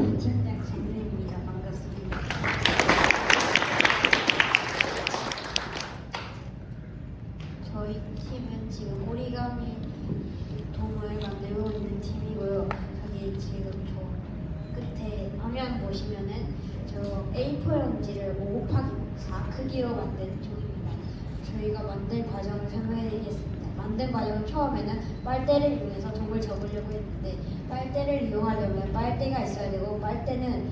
팀장 장윤입니다. 반갑습니다. 저희 팀은 지금 오리가미 동을 만들고 있는 팀이고요. 저기 지금 저 끝에 화면 보시면은 저 A4 용지를 5 곱하기 4 크기로 만든 종입니다. 저희가 만든 과정을 설명해 드리겠습니다. 만든 과정은 처음에는 빨대를 이용해서 동을 접으려고 했는데 빨대를 이용하려면 빨대가 있어야 되고 빨대는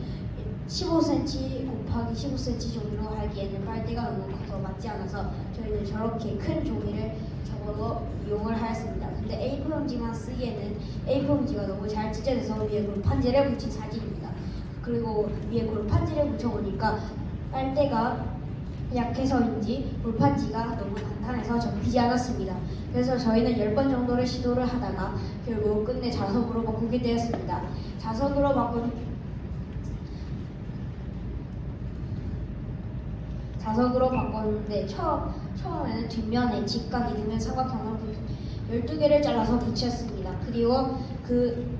15cm 곱하기 15cm 종이로 하기에는 빨대가 너무 커서 맞지 않아서 저희는 저렇게 큰 종이를 접어서 이용을 하였습니다. 근데 A4 용지만 쓰기에는 A4 용지가 너무 잘 찢어져서 위에 골판지를 붙인 사진입니다. 그리고 위에 골판지를 붙여보니까 빨대가 약해서인지 골판지가 너무 단단해서 접히지 않았습니다. 그래서 저희는 10번 정도를 시도를 하다가 결국 끝내 자석으로 바꾸게 되었습니다. 자석으로 바꾼 자석으로 바꿨는데 처음, 처음에는 뒷면에 직각 이등면 삼각형을 12개를 잘라서 붙였습니다. 그리고 그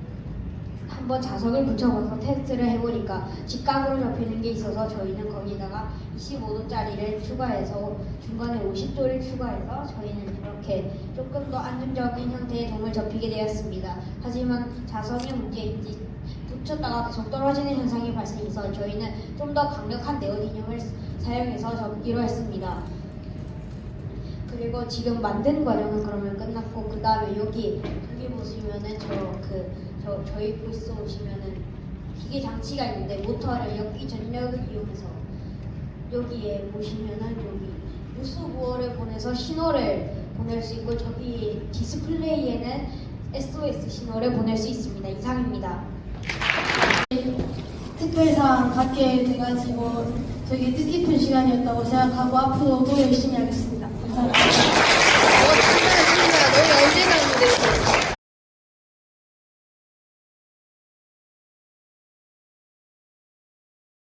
한번 자석을 붙여봐서 테스트를 해보니까 직각으로 접히는 게 있어서 저희는 거기다가 25도짜리를 추가해서 중간에 50도를 추가해서 저희는 이렇게 조금 더 안정적인 형태의 동을 접히게 되었습니다. 하지만 자석이 문제인지 붙였다가 계속 떨어지는 현상이 발생해서 저희는 좀 더 강력한 네오디뇽을 사용해서 접기로 했습니다. 그리고 지금 만든 과정은 그러면 끝났고 그 다음에 여기 여기 보시면은 저그저 저 희 부스 오시면은 기계 장치가 있는데 모터를 여기 전력을 이용해서 여기에 보시면은 여기 무수 부호를 보내서 신호를 보낼 수 있고 저기 디스플레이에는 SOS 신호를 보낼 수 있습니다. 이상입니다. 특별상 갖게 돼가지고 되게 뜻깊은 시간이었다고 생각하고 앞으로도 열심히 하겠습니다. 감사합니다.